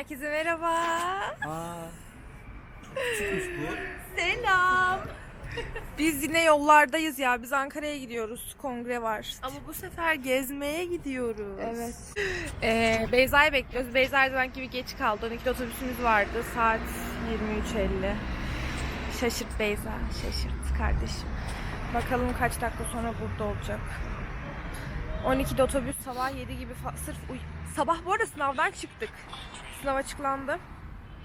Herkese merhaba. Aa. Çıkmış bu. Selam. Biz yine yollardayız ya. Biz Ankara'ya gidiyoruz. Kongre var. Ama bu sefer gezmeye gidiyoruz. Evet. Ee, Beyza'yı bekliyoruz. Beyza her zamanki gibi geç kaldı. 12'de otobüsümüz vardı. Saat 23.50. Şaşırt Beyza. Şaşırt kardeşim. Bakalım kaç dakika sonra burada olacak. 12'de otobüs sabah 7 gibi fa- sırf uy- Sabah bu arada sınavdan çıktık. Sınav açıklandı.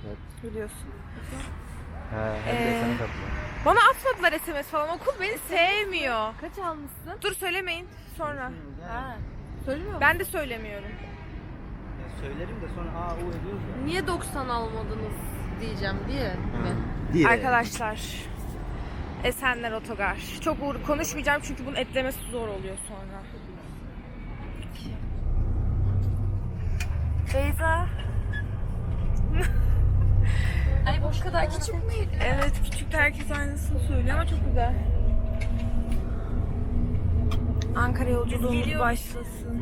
Evet. Biliyorsun. He, hem Ee, de sana katılıyor. Bana atmadılar SMS falan. Okul beni sevmiyor. Kaç almışsın? Dur söylemeyin sonra. Ha. Söylemiyor Ben de söylemiyorum. Ya söylerim de sonra aa o ediyoruz ya. Niye 90 almadınız diyeceğim diye mi? Diye. Arkadaşlar. Esenler Otogar. Çok uğur konuşmayacağım çünkü bunun etlemesi zor oluyor sonra. Beyza. Ay bu kadar küçük müydü? Evet küçük herkes aynısını söylüyor ama çok güzel. Ankara yolculuğumuz başlasın.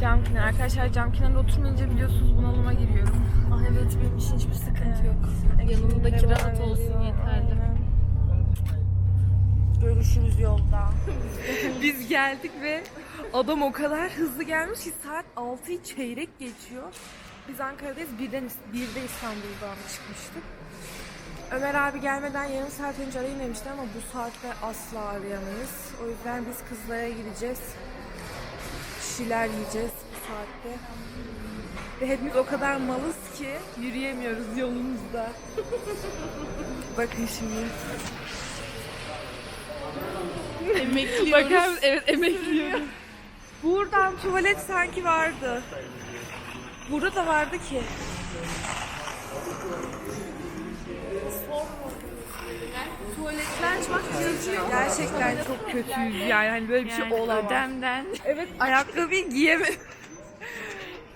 Cam kenar. Arkadaşlar cam kenarında oturmayınca biliyorsunuz bunalıma giriyorum. Ah evet benim için hiçbir sıkıntı yok. Yanımdaki rahat olsun yeterli. Görüşürüz yolda. Biz geldik ve adam o kadar hızlı gelmiş ki saat 6'yı çeyrek geçiyor. Biz Ankara'dayız. Birden, birde İstanbul'dan çıkmıştık. Ömer abi gelmeden yarım saat önce arayın demişti ama bu saatte asla arayamayız. O yüzden biz kızlara gideceğiz. Şeyler yiyeceğiz bu saatte. Ve hepimiz o kadar malız ki yürüyemiyoruz yolumuzda. Bakın şimdi. Emekliyoruz. Bakar? Evet emekliyorum. Buradan tuvalet sanki vardı. Burada da vardı ki. Tuvaletten açmak gerekiyor. Gerçekten çok kötüyüz yani hani böyle bir şey olamaz. ödemden. Evet ayakkabıyı giyemedim.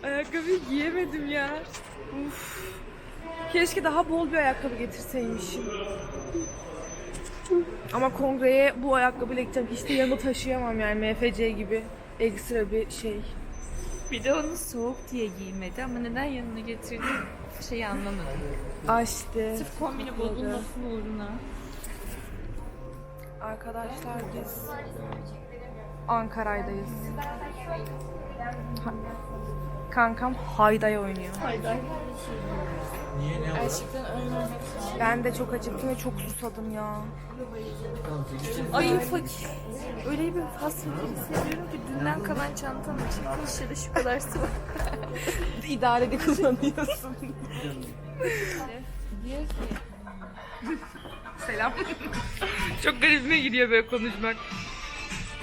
ayakkabıyı giyemedim ya. Uf. Keşke daha bol bir ayakkabı getirseymişim. Ama kongreye bu ayakkabıyla gideceğim. Hiç de yanımda taşıyamam yani MFC gibi ekstra bir şey. Bir de onu soğuk diye giymedi ama neden yanına getirdi şeyi anlamadım. Açtı. Sırf kombini bozulmasın uğruna. Arkadaşlar biz Ankara'dayız. Ha- Kankam Hayday oynuyor. Gerçekten ölmemek Ben de çok acıktım ve çok susadım ya. Ay fakir. Öyle bir fakir hissediyorum ki dünden kalan çantam çıkmış ya da şu kadar su var. İdareli kullanıyorsun. Diyor ki Selam. çok garibime gidiyor böyle konuşmak.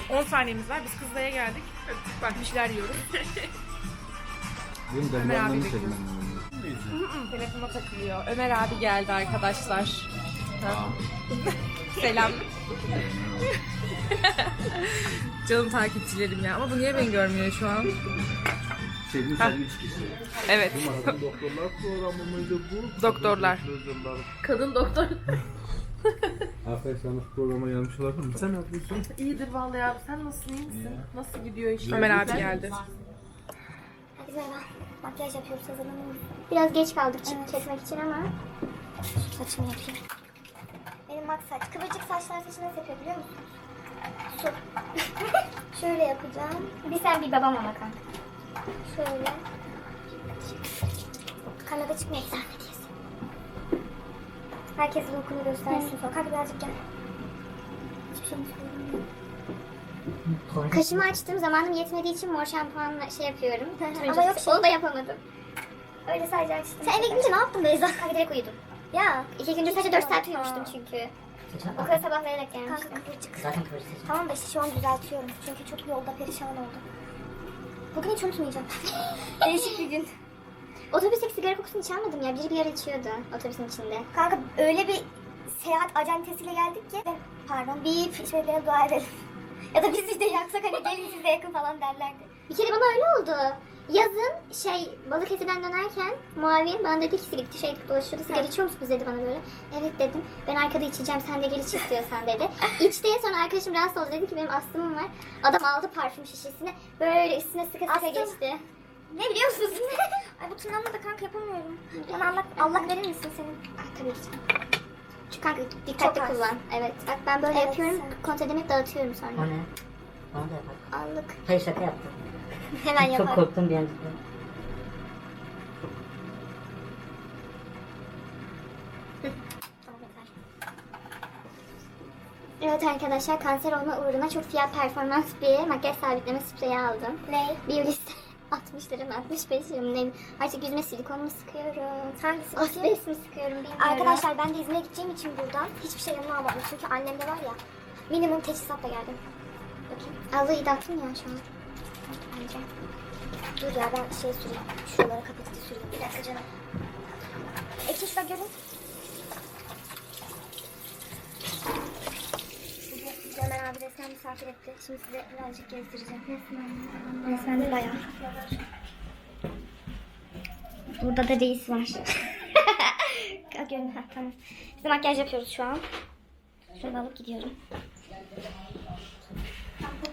10 saniyemiz var. Biz kızlaya geldik. Öptük bak bir şeyler yiyoruz. Benim Ömer abi delikanlımı bekliyor. çekmem Telefona takılıyor. Ömer abi geldi arkadaşlar. Selam. Canım takipçilerim ya. Ama bu niye beni görmüyor şu an? Sevgili sen üç kişi. Evet. Umarım doktorlar programı mıydı bu? Doktorlar. kadın doktor. Aferin sana şu programa gelmiş olabilir mi? Sen ne yapıyorsun? İyidir vallahi abi sen nasılsın iyi misin? Nasıl gidiyor iş? Ömer abi geldi. Herkese merhaba. Makyaj yapıyoruz hazırlanıyoruz. Biraz geç kaldık çip çekmek için ama şu saçımı yapayım. Benim mak saç. Kıvırcık saçlar saçı nasıl yapıyor biliyor musun? Su. Şöyle yapacağım. Bir sen bir babam ama kanka. Şöyle. Kamerada çıkmıyor zahmet yesin. Herkes lookunu göstersin sonra. Kanka birazcık gel. Hiçbir şey mi söylemiyorum? Kaşımı açtım zamanım yetmediği için mor şampuanla şey yapıyorum. Ama yok onu da yapamadım. Öyle sadece açtım. Sen eve gidince ne yaptın Beyza? Kanka direkt uyudum. Ya. iki gündür sadece 4 saat uyumuştum çünkü. O kadar sabahlayarak gelmiştim. Kanka kıvırcık. Zaten kıvırcık. Tamam da işte şu an düzeltiyorum. Çünkü çok yolda perişan oldum. Bugün hiç unutmayacağım. Değişik bir gün. Otobüsteki sigara kokusunu hiç almadım ya. Biri bir yer içiyordu otobüsün içinde. Kanka öyle bir seyahat acentesiyle geldik ki. Pardon bir şöyle dua edelim. Ya da biz işte yaksak hani gelin siz de yakın falan derlerdi. Bir kere bana öyle oldu. Yazın şey Balıkesir'den dönerken muavin bana dedi ki sigara şey dolaşıyordu. Sigara içiyor musunuz dedi bana böyle. Evet dedim. Ben arkada içeceğim sen de gel iç istiyorsan dedi. İçti sonra arkadaşım rahatsız oldu dedi ki benim astımım var. Adam aldı parfüm şişesini böyle üstüne sıkı sıkı geçti. Ne biliyor musunuz? Ay bu tırnağımla da kanka yapamıyorum. Bana Allah, Allah verir misin senin? Ah, tabii ki. Kanka dikkatli Çok az. kullan. Evet. Bak ben böyle Evet, yapıyorum. sen- Kontrol edemeyip dağıtıyorum sonra. O ne? Bana da. Allık. Hayır şaka yaptım. Hemen Çok yaparım. korktum bir an. Evet arkadaşlar kanser olma uğruna çok fiyat performans bir makyaj sabitleme spreyi aldım. Ne? Biolis 60 lira mı 65 lira mı ne? Artık yüzüme silikon mu sıkıyorum? Hangisi? Asbest mi sıkıyorum bilmiyorum. Arkadaşlar ben de İzmir'e gideceğim için buradan hiçbir şey yanıma almadım. Çünkü annemde var ya minimum teçhizatla geldim. Bakayım. İyi dağıttın ya şu an. Bence. Dur ya ben şey süreyim. Şuralara kapatıcı süreyim. Bir dakika canım. Ekin şurada görün. Sizi Cemal abi resmen misafir etti. Şimdi size birazcık gezdireceğim. Resmen de bayağı. Burada da reis var. Görün ha tamam. Biz makyaj yapıyoruz şu an. Şunu alıp gidiyorum.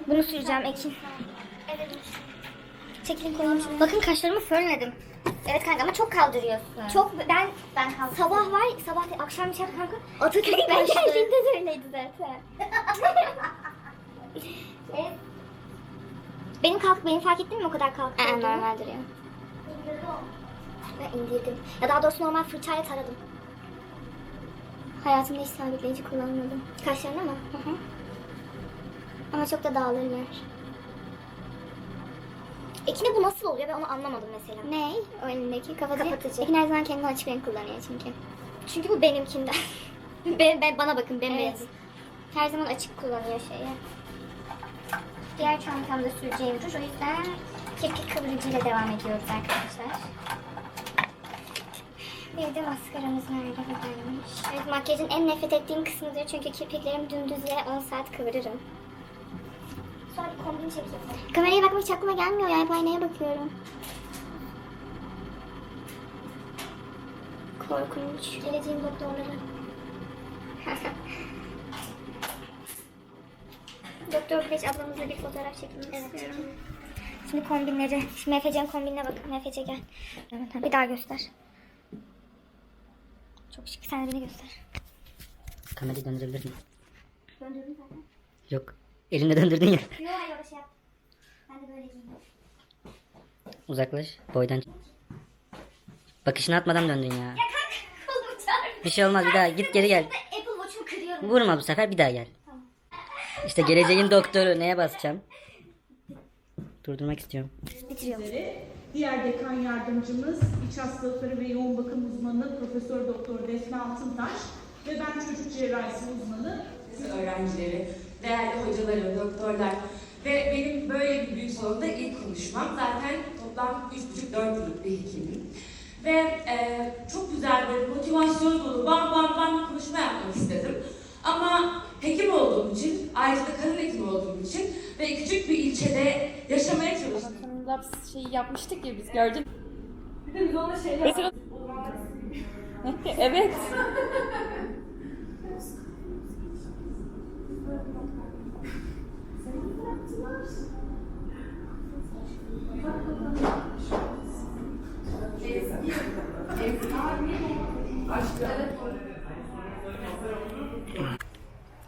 Bunu süreceğim Ekin. Çekilin koyayım. Bakın kaşlarımı fönledim. Evet kanka ama çok kaldırıyorsun. Çok ben ben kaldırıyorum. sabah var sabah akşam bir şey kanka. Atatürk Ben başlığı. geldiğimde de öyleydi zaten. Evet. Benim kalk benim fark ettin mi o kadar kalk? Ee, normal duruyor. Ben indirdim. Ya daha doğrusu normal fırçayla taradım. Hayatımda hiç sabitleyici kullanmadım. Kaşlarına mı? Hı hı. Ama çok da dağılırlar. Ekine bu nasıl oluyor ben onu anlamadım mesela. Ne? O elindeki kapatıcı. Kapatıcı. Ekin her zaman kendini açık renk kullanıyor çünkü. Çünkü bu benimkinden. ben, ben, bana bakın bembeyaz. Evet. Her zaman açık kullanıyor şeyi. Diğer çantamda süreceğim ruj. O yüzden kirpik kıvırıcıyla devam ediyoruz arkadaşlar. Bir de maskaramız nerede buradaymış. Evet makyajın en nefret ettiğim kısmıdır. Çünkü kirpiklerim dümdüz ve 10 saat kıvırırım. Sonra bir kombin çekeyim. Kameraya bakmak hiç aklıma gelmiyor ya. Hep aynaya bakıyorum. Korkunç. Geleceğin doktorları. Doktor Güneş ablamızla bir fotoğraf çekmek istiyorum. Şimdi kombinleri. Şimdi Efe'cim kombinine bakın. Efe'ce gel. Evet, bir daha göster. Çok şık. Sen de beni göster. Kamerayı döndürebilir miyim? Döndürdüm zaten. Yok. Elinde döndürdün ya. Yok hayır öyle şey yap. Ben de böyle giyeyim. Uzaklaş. Boydan. Bakışını atmadan döndün ya. Kolumu çağır. Bir şey olmaz bir daha git geri gel. Apple Watch'umu kırıyorum. Vurma bu sefer bir daha gel. İşte geleceğin doktoru neye basacağım? Durdurmak istiyorum. Diğer dekan yardımcımız, iç hastalıkları ve yoğun bakım uzmanı Profesör Doktor Defne Altıntaş ve ben çocuk cerrahisi uzmanı öğrencileri, değerli hocalarım, doktorlar ve benim böyle bir büyük salonda ilk konuşmam. Zaten toplam 3,5-4 yıllık bir hekimim. Ve e, çok güzel bir motivasyon dolu, bam bam bam bir konuşma yapmak istedim. Ama hekim olduğum için, ayrıca da kadın hekim olduğum için ve küçük bir ilçede yaşamaya çalıştım. Laps şeyi yapmıştık ya biz gördün. evet.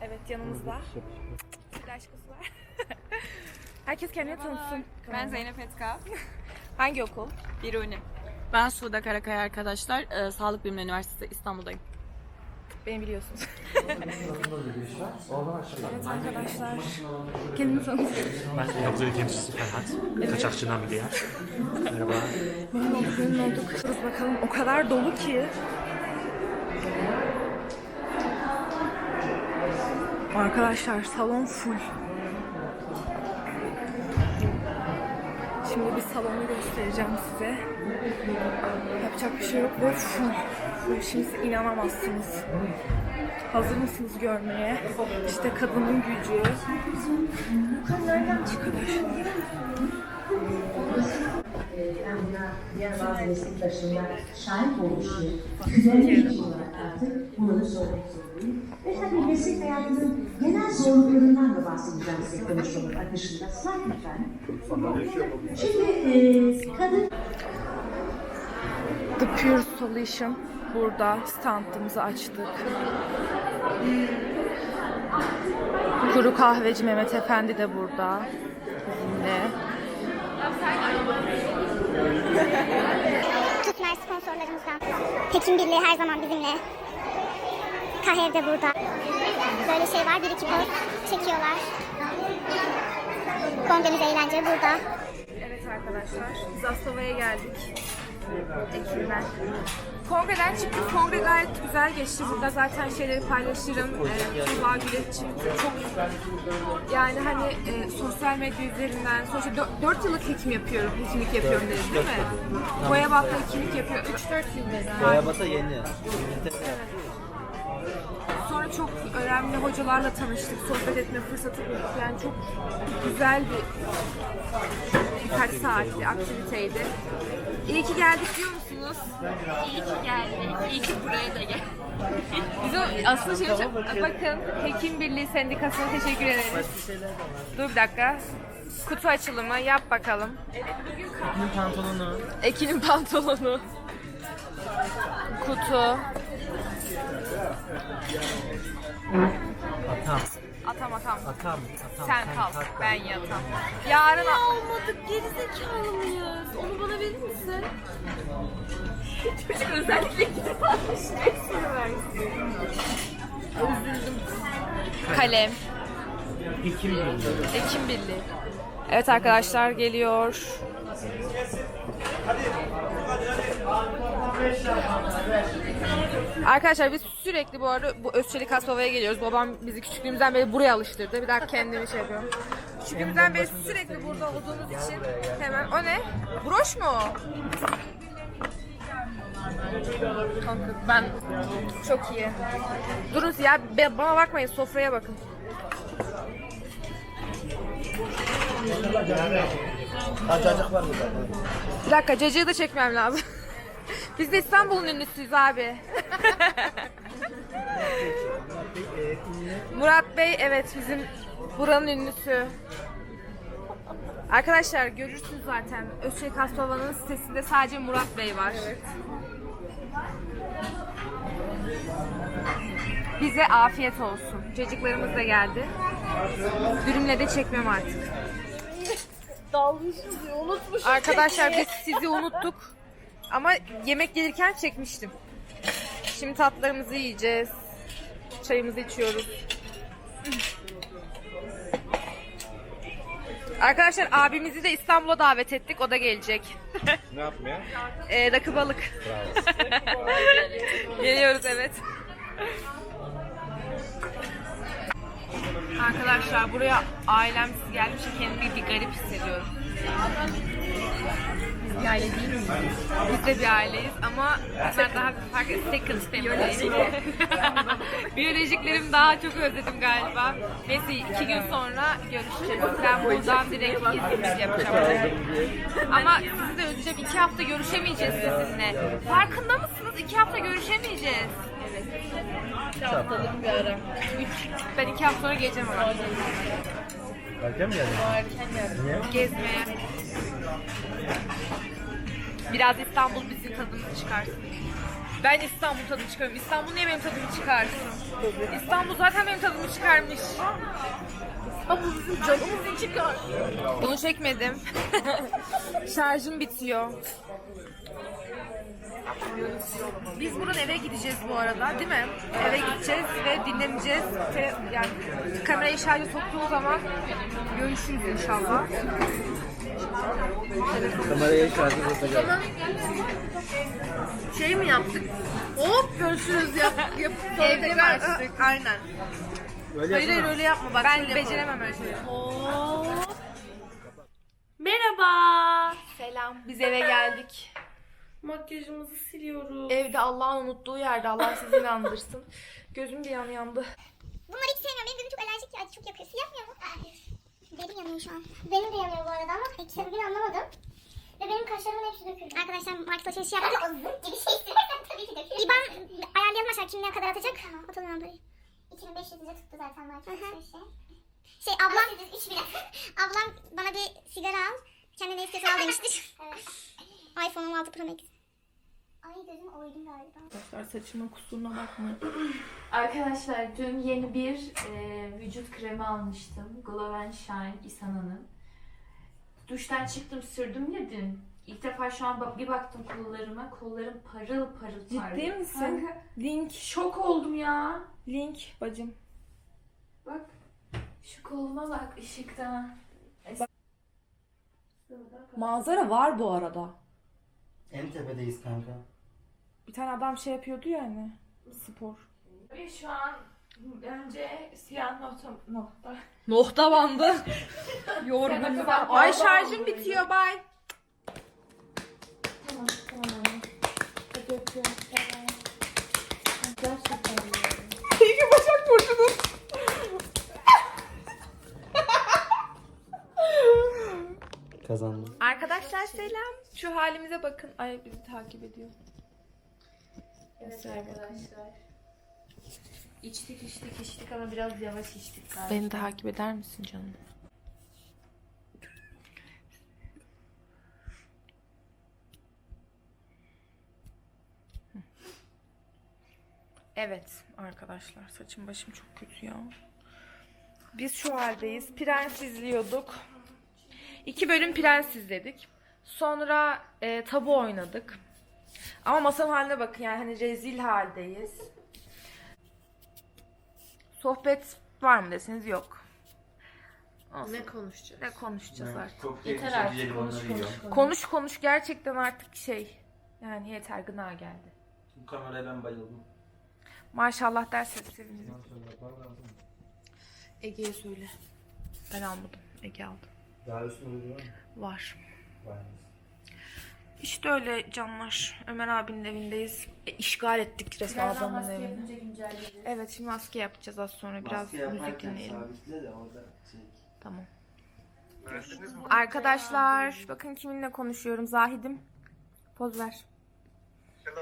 Evet yanımızda. Flaş kız var. Herkes kendini tanıtsın. Ben Zeynep Etka, Hangi okul? Biruni. Ben Suda Karakaya arkadaşlar. Ee, Sağlık Bilimleri Üniversitesi İstanbul'dayım. Beni biliyorsunuz. evet arkadaşlar. Kendini tanıtın. Ben Yavuzeli temsilcisi Ferhat. Kaçakçı Nami Diyar. Merhaba. Memnun olduk, memnun olduk. Dur bakalım o kadar dolu ki. Arkadaşlar salon full. Şimdi bir salonu göstereceğim size. Yapacak bir şey yok ve full. Şimdi inanamazsınız. Hazır mısınız görmeye? İşte kadının gücü. Şahit olmuştu. Üzerine ilgili olarak artık bunları söylemek zorundayım. Ve tabii meslek hayatının genel zorluklarından da bahsedeceğim size konuşmanın akışında. Slide lütfen. Şimdi e, kadın The Pure Solution. Burada standımızı açtık. Kuru kahveci Mehmet Efendi de burada. Bizimle. Tutmer sponsorlarımızdan. Tekin Birliği her zaman bizimle. Kaher de burada. Böyle şey var, bir iki poz çekiyorlar. Kongremiz eğlence burada. Evet arkadaşlar, biz Aslova'ya geldik. Ekim'den. Kongreden çıktık. Kongre gayet güzel geçti. Burada zaten şeyleri paylaşırım. Ee, Tuğba Güleç'in çok yani hani e, sosyal medya üzerinden sonuçta 4 yıllık hekim yapıyorum. Hekimlik yapıyorum dedim değil mi? Boyabat'ta hekimlik yapıyor. 3-4 yıldır. Boyabat'a yeni. Sonra çok önemli hocalarla tanıştık, sohbet etme fırsatı bulduk. Yani çok güzel bir birkaç saatli aktiviteydi. İyi ki geldik diyor musunuz? İyi ki geldik. İyi ki buraya da geldik. Biz o, aslında şey bakın Hekim Birliği Sendikası'na teşekkür ederiz. Dur bir dakika. Kutu açılımı yap bakalım. Benim pantolonu. Ekin'in pantolonu. Kutu. Atam. Atam atam. Atam. Atam. Sen kal, tak ben yatam. Yarın Almadık gerizekalı mıyız? Onu bana verir misin? Çocuk özellikle gidip almış. Hepsini versin. kalem. Hekim Birliği. Ekim Birliği. Evet arkadaşlar geliyor. Arkadaşlar biz sürekli bu arada bu Özçelik Hasbaba'ya geliyoruz. Babam bizi küçüklüğümüzden beri buraya alıştırdı. Bir dakika kendimi şey yapıyorum. Küçüklüğümüzden beri sürekli burada olduğumuz için hemen o ne? Broş mu? Kanka ben çok iyi. Durun ya bana bakmayın sofraya bakın. Acacık var burada. Bir dakika cacığı da çekmem lazım. Biz de İstanbul'un ünlüsüyüz abi. Murat Bey evet bizim buranın ünlüsü. Arkadaşlar görürsünüz zaten Özçelik Hasbaba'nın sitesinde sadece Murat Bey var. Bize afiyet olsun. Cacıklarımız da geldi. Dürümle de çekmem artık. Dalmışız ya unutmuş. Arkadaşlar biz sizi unuttuk. Ama yemek gelirken çekmiştim. Şimdi tatlarımızı yiyeceğiz. Çayımızı içiyoruz. Arkadaşlar abimizi de İstanbul'a davet ettik. O da gelecek. Ne yapmaya? Ee, rakı balık. Geliyoruz evet. Arkadaşlar buraya ailemsiz gelmiş kendimi bir garip hissediyorum. Biz bir aile değil miyiz? Biz de bir aileyiz ama onlar daha farklı second family. Biyolojiklerim daha çok özledim galiba. Neyse iki gün sonra görüşeceğiz. Ben buradan direkt izlemiş yapacağım. Ama sizi de özleyeceğim. İki hafta görüşemeyeceğiz sizinle. Farkında mısınız? İki hafta görüşemeyeceğiz. İki haftalık bir ara. Üç. Ben iki hafta sonra geleceğim ama. Erken mi geldin? Gezmeye. Biraz İstanbul bizim tadını çıkarsın. Ben İstanbul tadını çıkarıyorum. İstanbul niye benim tadımı çıkarsın? İstanbul zaten benim tadımı çıkarmış. İstanbul bizim canımızı çıkar. Bunu çekmedim. Şarjım bitiyor. Biz buradan eve gideceğiz bu arada değil mi? Eve gideceğiz ve dinleneceğiz. Te- yani kamerayı şarja soktuğum zaman görüşürüz inşallah. Kameraya şarkı yapacağım. Şey mi yaptık? Hop görüşürüz yap. yap sonra Evde mi tekrar- açtık? Aynen. Öyle Hayır hayır yapma. öyle yapma bak. Ben beceremem öyle şeyleri. Merhaba. Selam. Biz eve geldik. Makyajımızı siliyoruz. Evde Allah'ın unuttuğu yerde Allah sizi inandırsın. Gözüm bir yan yandı. Bunları hiç sevmiyorum. Benim gözüm çok alerjik ya. Acı çok yakıyor. Siz yapmıyor mu? Benim de yanıyor bu arada ama hiç sebebini anlamadım. Ve benim kaşlarımın hepsi döküldü. Arkadaşlar market alışverişi yaptık. O zırt gibi şey istersen tabii ki dökülür. İban ayarlayalım aşağı kim ne kadar atacak. Tamam atalım ben buraya. 2500 lira tuttu zaten market alışverişi. Şey ablam, ablam bana bir sigara al. Kendine ne istiyorsan al demiştir. evet. iPhone 16 Pro Max. Ay gözüm oydum galiba. Arkadaşlar saçımın kusuruna bakmayın. Arkadaşlar dün yeni bir e, vücut kremi almıştım. Glow and Shine İsana'nın. Duştan çıktım sürdüm ya dün. İlk defa şu an bak- bir baktım kollarıma. Kollarım parıl parıl Ciddi parlıyor. misin? Kanka, Link. şok oldum ya. Link bacım. Bak şu koluma bak ışıkta. Manzara var bu arada. En tepedeyiz kanka. Bir tane adam şey yapıyordu ya hani. Spor. Ve şu an önce siyah nokta, nokta. Nokta bandı. Sen Yorgun. o kadar Ay şarjım bitiyor bay. Tamam tamam. Hadi öpüyorum. Tamam. Gerçekten yiyorum. İyi ki Başak Burcu'nun. Kazandım. Arkadaşlar selam. Şu halimize bakın. Ay bizi takip ediyor. Evet arkadaşlar. İçtik içtik içtik ama biraz yavaş içtik galiba. Beni takip eder misin canım? Evet arkadaşlar saçım başım çok kötü ya. Biz şu haldeyiz. Prens izliyorduk. İki bölüm Prens izledik. Sonra e, tabu oynadık. Ama masanın haline bakın yani hani rezil haldeyiz. Sohbet var mı deseniz yok. Olsun. Ne konuşacağız? Ne konuşacağız artık? Yeter artık konuş konuş konuş. Konuş konuş gerçekten artık şey. Yani yeter gına geldi. Bu kameraya ben bayıldım. Maşallah derseniz sevinirim. Ege'ye söyle. Ben almadım. Ege aldı. Daha üstünde var mı? Var. Var. İşte öyle canlar. Ömer abinin evindeyiz. E, işgal ettik resmen Birazdan adamın maske evini. yapınca güncelleyeceğiz. Evet şimdi maske yapacağız az sonra. Biraz Maske müzik yaparken dinleyelim. sabitle de orada şey. Tamam. Arkadaşlar bakın kiminle konuşuyorum. Zahidim. Poz ver.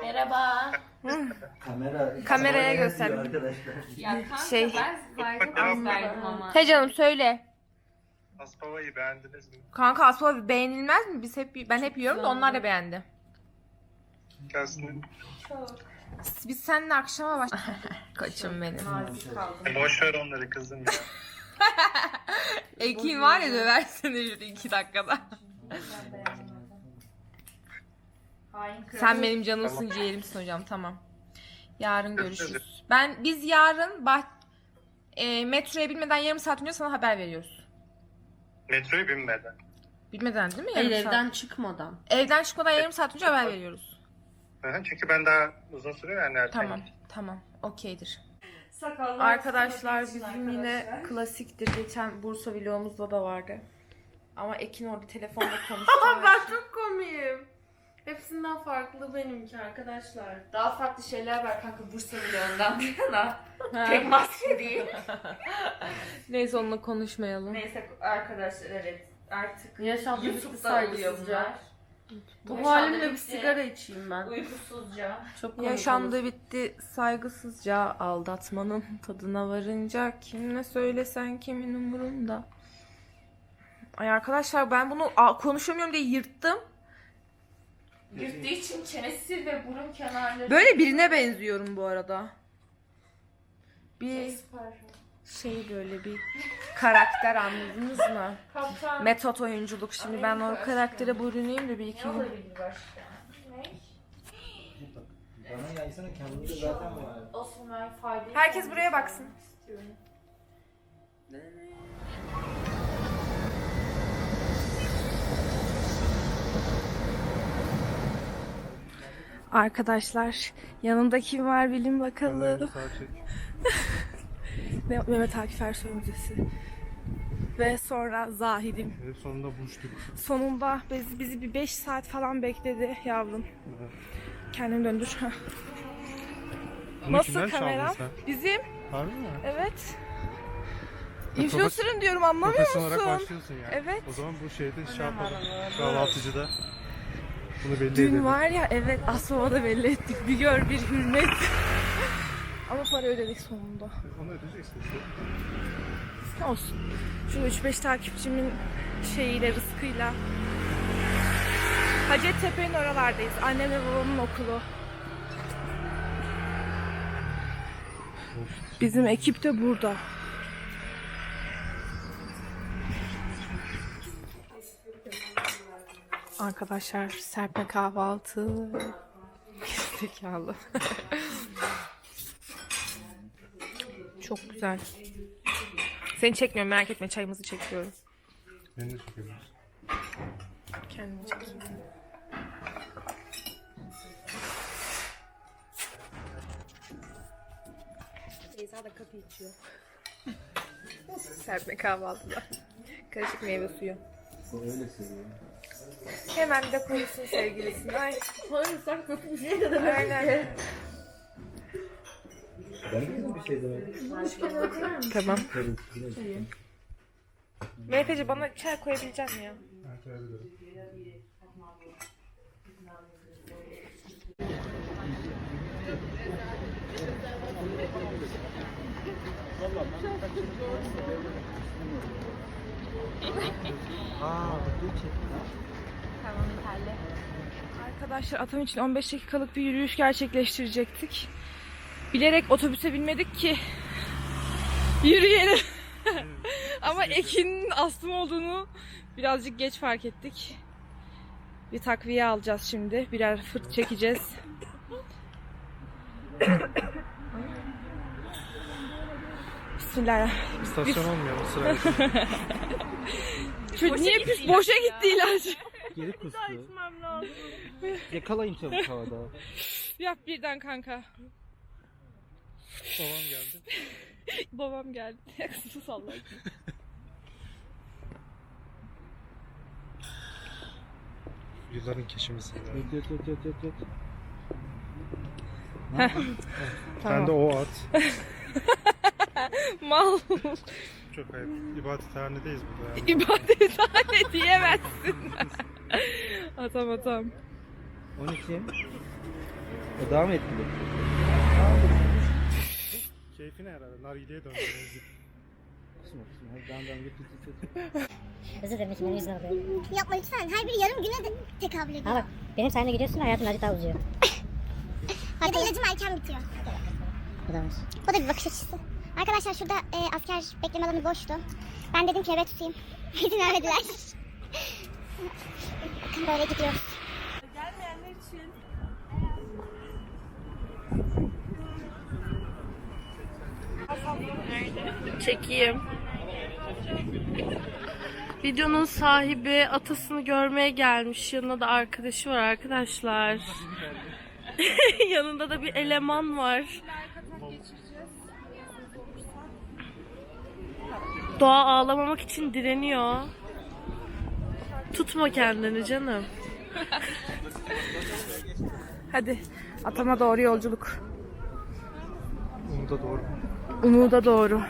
Merhaba. Kamera. Kameraya kamera göster. yazıyor Arkadaşlar. Ya kanka Şey- ben saygı gösterdim ama. He canım söyle. Aspava'yı beğendiniz mi? Kanka aslında beğenilmez mi? Biz hep ben hep yiyorum da onlar da beğendi. Gelsin. Çok Biz seninle akşama baş... Kaçım benim. nazik kaldım. Boş ver onları kızım ya. Ekin var ya döversene şurada iki dakikada. Hain kral. Sen benim canımsın ciğerimsin hocam tamam. Yarın görüşürüz. Ben biz yarın bah e, metroya binmeden yarım saat önce sana haber veriyoruz. Metroya binmeden. Bilmeden değil mi Hayır yarım evden saat? çıkmadan. Evden çıkmadan yarım saat önce haber veriyoruz. Hı hı, Çünkü ben daha uzun süre yani erken Tamam tamam okeydir. Sakallar Arkadaşlar bizim yine klasiktir. Geçen Bursa vlogumuzda da vardı. Ama Ekin orada telefonla konuştu. ben çok komiyim. Hepsinden farklı benimki arkadaşlar. Daha farklı şeyler var kanka Bursa vlogundan bir yana. Tek maske değil. Neyse onunla konuşmayalım. Neyse arkadaşlar evet artık Yaşam bitti YouTube'da oluyor bunlar. Bu halimle bir sigara içeyim ben. Uykusuzca. Çok komik Yaşandı bitti saygısızca aldatmanın tadına varınca kimle söylesen kimin umurunda. Ay arkadaşlar ben bunu konuşamıyorum diye yırttım. Yırttığı için çenesi ve burun kenarları Böyle birine benziyorum bu arada. Bir şey böyle bir karakter anladınız mı? Kaptan Metot oyunculuk. Şimdi ben o karaktere bürüneyim de bir iki ne gün. olabilir başka? Ne? Bana yaysana kendini de zaten var. Herkes buraya baksın. istiyorum. Arkadaşlar yanımda kim var bilin bakalım. Mehmet Akif Ersoy Müzesi. Ve sonra Zahid'im. Evet, sonunda buluştuk. Sonunda bizi, bizi bir 5 saat falan bekledi yavrum. Kendini döndür. Nasıl kamera? Bizim. Harbi mi? Evet. Influencer'ın diyorum anlamıyor Profesyonel olarak musun? başlıyorsun yani. Evet. O zaman bu şeyde şey yapalım. Kahvaltıcıda. Bunu belli Dün edelim. var ya evet Asmama da belli ettik. Bir gör bir hürmet. Ama para ödedik sonunda. Onu ödeyeceksin. Olsun. Şu 3-5 takipçimin şeyiyle, rızkıyla. Hacettepe'nin oralardayız. Annem ve babamın okulu. Bizim ekip de burada. Arkadaşlar serpme kahvaltı. Zekalı. Çok güzel. Seni çekmiyorum merak etme çayımızı çekiyorum. Beni de çekebiliriz. Kendimi çekeyim. Beyza da kapı içiyor. Serpme kahvaltıda. Karışık meyve suyu. Öyle seviyor. Hemen de koysun sevgilisine. Ay, koyursak kötü bir şey de Aynen. Ben de bir şey demedim. Tamam. Meyfeci bana çay koyabilecek misin ya? Ben Arkadaşlar atam için 15 dakikalık bir yürüyüş gerçekleştirecektik. Bilerek otobüse binmedik ki yürüyelim. Ama Ekin'in astım olduğunu birazcık geç fark ettik. Bir takviye alacağız şimdi. Birer fırt çekeceğiz. Bismillahirrahmanirrahim. İstasyon olmuyor mu sırayla? Çocuk niye pis boşa gitti ilaç? Geri kustu. Yakalayın çabuk havada. Yap birden kanka. Babam geldi. Babam geldi. Su salla. Yılların keşimisin. ya. Yat yat yat yat yat. yat. Sen de o at. Mal. Çok ayıp. İbadethanedeyiz burada. ya. İbadethane diyemezsin. atam atam. O ne kim? O daha mı etkili? Keyfine herhalde. Nargile'ye döndü. Kusma kusma. Hadi devam devam git git git. git. Özür dilerim kimin yüzüne alıyorum. Yapma lütfen. Her biri yarım güne de tekabül ediyor. Ha bak benim sayemde gidiyorsun hayatın acı daha uzuyor. Ya da ilacım erken bitiyor. Bu da var. O da bir bakış açısı. Arkadaşlar şurada e, asker bekleme alanı boştu. Ben dedim ki evet tutayım. İzin böyle gidiyoruz. Çekeyim. Videonun sahibi atasını görmeye gelmiş. Yanında da arkadaşı var arkadaşlar. Yanında da bir eleman var. Doğa ağlamamak için direniyor. Tutma kendini canım. Hadi atama doğru yolculuk. Onu da doğru. Umuda doğru.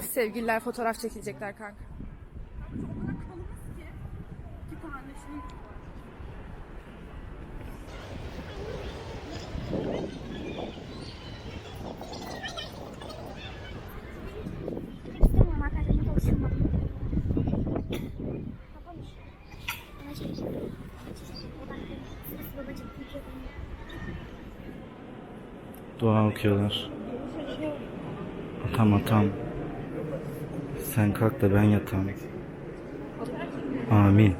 Sevgililer fotoğraf çekilecekler kanka. Dua okuyorlar. Atam atam. Sen kalk da ben yatam. Amin.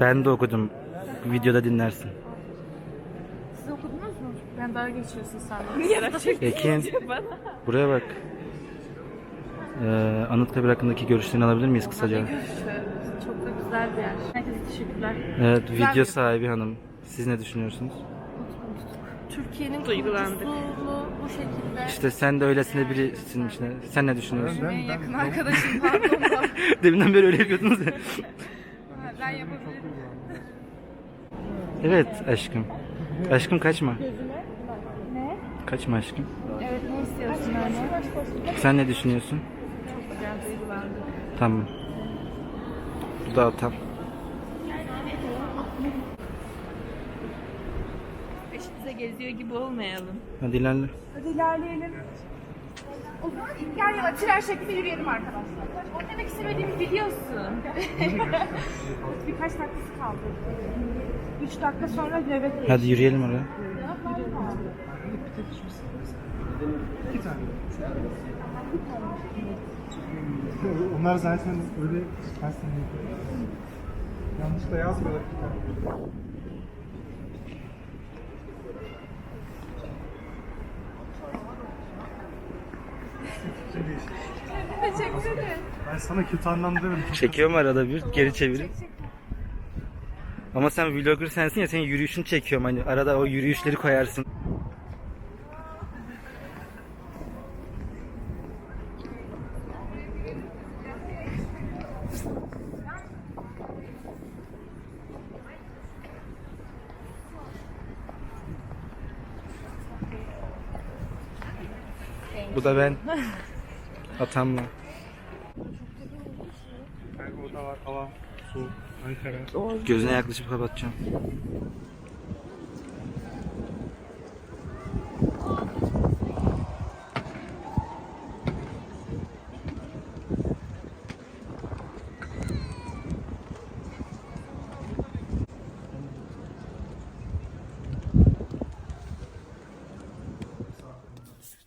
Ben de okudum. Videoda dinlersin. Siz okudunuz mu? Ben daha geçiyorsun sen. Niye Ekin. Buraya bak. Ee, Anıtkabir hakkındaki görüşlerini alabilir miyiz kısaca? Çok da güzel bir yer. Herkese teşekkürler. Evet, Güzel video bir- sahibi hanım. Siz ne düşünüyorsunuz? Türkiye'nin duygulandık. bu şekilde. İşte sen de öylesine birisin işte. Sen ne düşünüyorsun? en yakın arkadaşım pardon. Deminden beri öyle yapıyordunuz ya. ben yapabilirim. Evet aşkım. Aşkım kaçma. Ne? Kaçma aşkım. Evet ne istiyorsun? yani. Sen ne düşünüyorsun? Güzel duygulandım. Tamam. Bu da atam. Peşimize geziyor gibi olmayalım. Hadi ilerle. Hadi ilerleyelim. O zaman ilk gel yana tren şeklinde yürüyelim arkadaşlar. O demek istemediğimi biliyorsun. Birkaç dakikası kaldı. Üç dakika sonra nöbet değişti. Hadi yürüyelim oraya. Onlar zaten öyle kaç sene Yanlışlıkla yazmıyorlar. Teşekkür ederim. Ben sana kötü anlamda demedim. Çekiyorum arada bir geri çevirip. Ama sen vlogger sensin ya senin yürüyüşünü çekiyorum hani arada o yürüyüşleri koyarsın. Bu da ben. Atamla. Kanka o da var. Hava, su, Ankara. Gözüne yaklaşıp kapatacağım.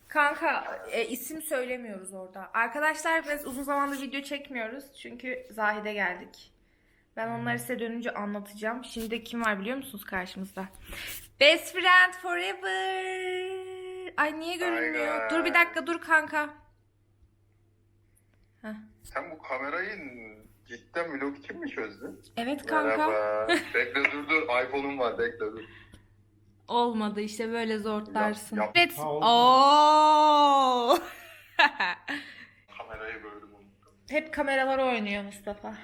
Kanka e, isim söylemiyoruz orada. Arkadaşlar biz uzun zamandır video çekmiyoruz. Çünkü Zahide geldik. Ben onları size dönünce anlatacağım. Şimdi de kim var biliyor musunuz karşımızda? Best friend forever. Ay niye görünmüyor? Aynen. Dur bir dakika dur kanka. Sen bu kamerayı cidden vlog için mi çözdün? Evet kanka. Merhaba. bekle dur dur. iPhone'um var bekle dur. Olmadı işte böyle zorlarsın. Yap- Evet. Ha. Oo. Hep kameralar oynuyor Mustafa.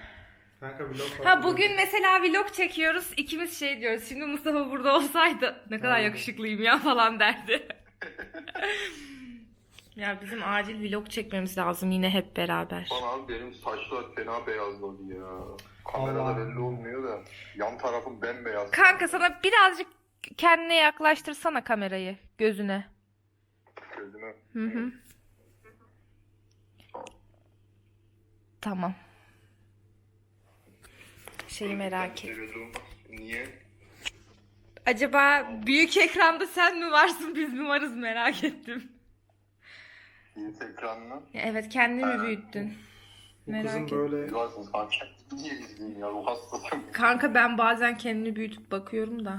Kanka vlog Ha bugün mesela vlog çekiyoruz. İkimiz şey diyoruz. Şimdi Mustafa burada olsaydı ne kadar yakışıklıyım ya falan derdi. ya bizim acil vlog çekmemiz lazım yine hep beraber. Lan abi benim saçlar fena beyazladı ya. Kamerada Allah. belli olmuyor da. Yan tarafım bembeyaz. Kanka sana birazcık kendine yaklaştırsana kamerayı gözüne. Gözüme. Hı hı. Tamam. Şeyi merak et. Niye? Acaba büyük ekranda sen mi varsın biz mi varız merak ettim. Yiğit ekranına. Ya Evet kendini mi büyüttün? Bu Merak kızın ettim. böyle Güzelsiniz kanka. Niye izleyeyim ya? Ruh hastasıyım. Kanka ben bazen kendini büyütüp bakıyorum da.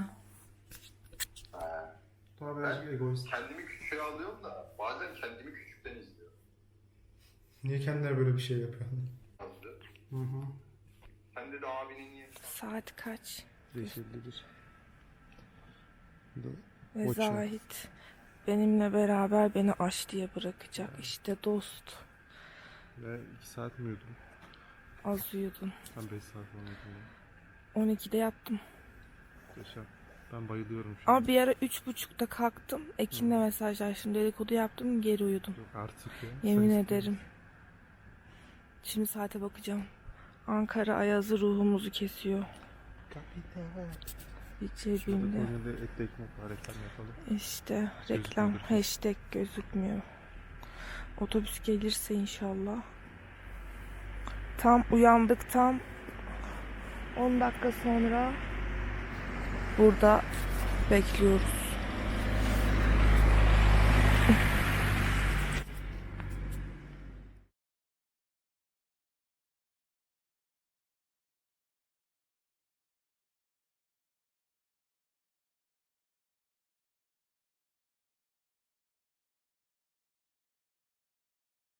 daha birazcık egoist. Kendimi küçüğe alıyorum da bazen kendimi küçükten izliyorum. Niye kendine böyle bir şey yapıyorsun? Hı hı. Sen de abinin niye? Saat kaç? 5.51. Ve. Zahit benimle beraber beni aç diye bırakacak. İşte dost. Ve 2 saat mi uyudum? Az uyudun. Ben 5 saat falan uyudum. 12'de yattım. Yaşa. Ben bayılıyorum şu an. Ama bir ara 3.30'da kalktım. Ekin'le mesajlaştım. Dedikodu yaptım. Geri uyudum. Yok artık ya. Yemin Sen ederim. Şimdi saate bakacağım. Ankara ayazı ruhumuzu kesiyor. Bir Şurada cebimde. Konya'da etli ekmek var. Reklam yapalım. İşte reklam Gözükmüyor. hashtag gözükmüyor. Otobüs gelirse inşallah. Tam uyandıktan 10 dakika sonra burada bekliyoruz.